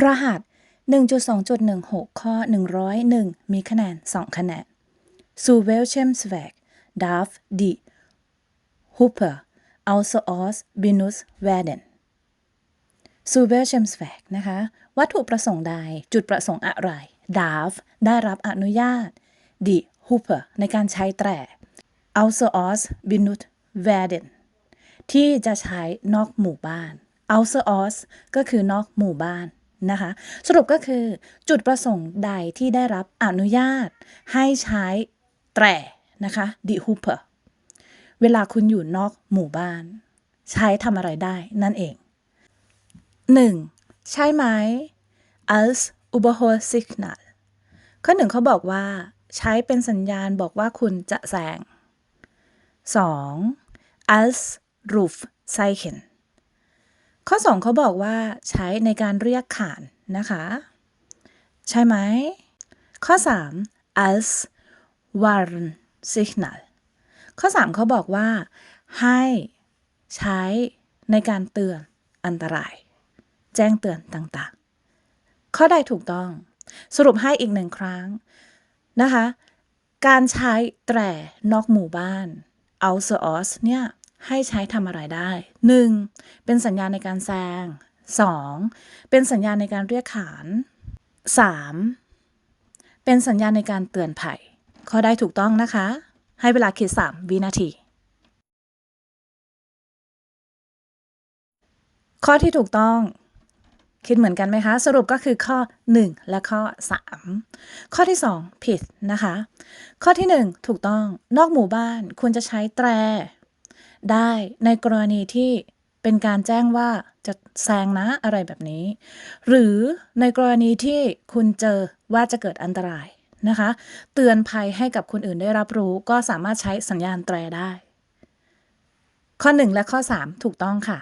รหัส 1.2.16 ข้อ 101 มีคะแนน 2 คะแนน Zu welchem Zweck darf die Hupe außer Ort benutzt werden Zu welchem Zweck นะคะ วัตถุประสงค์ใด จุดประสงค์อะไร darf ได้รับอนุญาต die Hupe ในการใช้แตร außer Ort benutzt werden ที่จะใช้นอกหมู่บ้าน outer os ก็คือนอกหมู่บ้าน นะคะ สรุปก็คือจุดประสงค์ใดที่ได้รับอนุญาต ให้ใช้แตรนะคะ die Hupe เวลาคุณอยู่นอกหมู่บ้าน ใช้ทำอะไรได้นั่นเอง 1. ใช่ไหม als Überholsignal ข้อหนึ่งเขาบอกว่า ใช้เป็นสัญญาณบอกว่าคุณจะแซง 2. als Rufzeichen ข้อ 2เขาบอกว่าใช้ในการเรียกขานนะคะ ใช่ไหม ข้อ 3 als Warnsignal ข้อ 3เขาบอกว่า ให้ใช้ในการเตือนอันตราย แจ้งเตือนต่างๆ ข้อใดถูกต้อง สรุปให้อีกหนึ่งครั้งนะคะ การใช้แตรนอกหมู่บ้าน outer os เนี่ย ให้ใช้ทำอะไรได้ 1. เป็นสัญญาณในการแซง 2. เป็นสัญญาณในการเรียกขาน 3. เป็นสัญญาณในการเตือนภัย ข้อได้ถูกต้องนะคะ ให้เวลาคิด 3 วินาที ข้อที่ถูกต้องคิดเหมือนกันไหมคะ สรุปก็คือข้อ 1 และข้อ 3 ข้อที่ 2 ผิดนะคะ ข้อที่ 1 ถูกต้องนอกหมู่บ้านควรจะใช้แตร ได้ในกรณีที่เป็นการแจ้งว่าจะแซงนะอะไรแบบนี้ หรือในกรณีที่คุณเจอว่าจะเกิดอันตรายนะคะ เตือนภัยให้กับคนอื่นได้รับรู้ก็สามารถใช้สัญญาณแตรได้ ข้อ 1 และข้อ 3 ถูกต้องค่ะ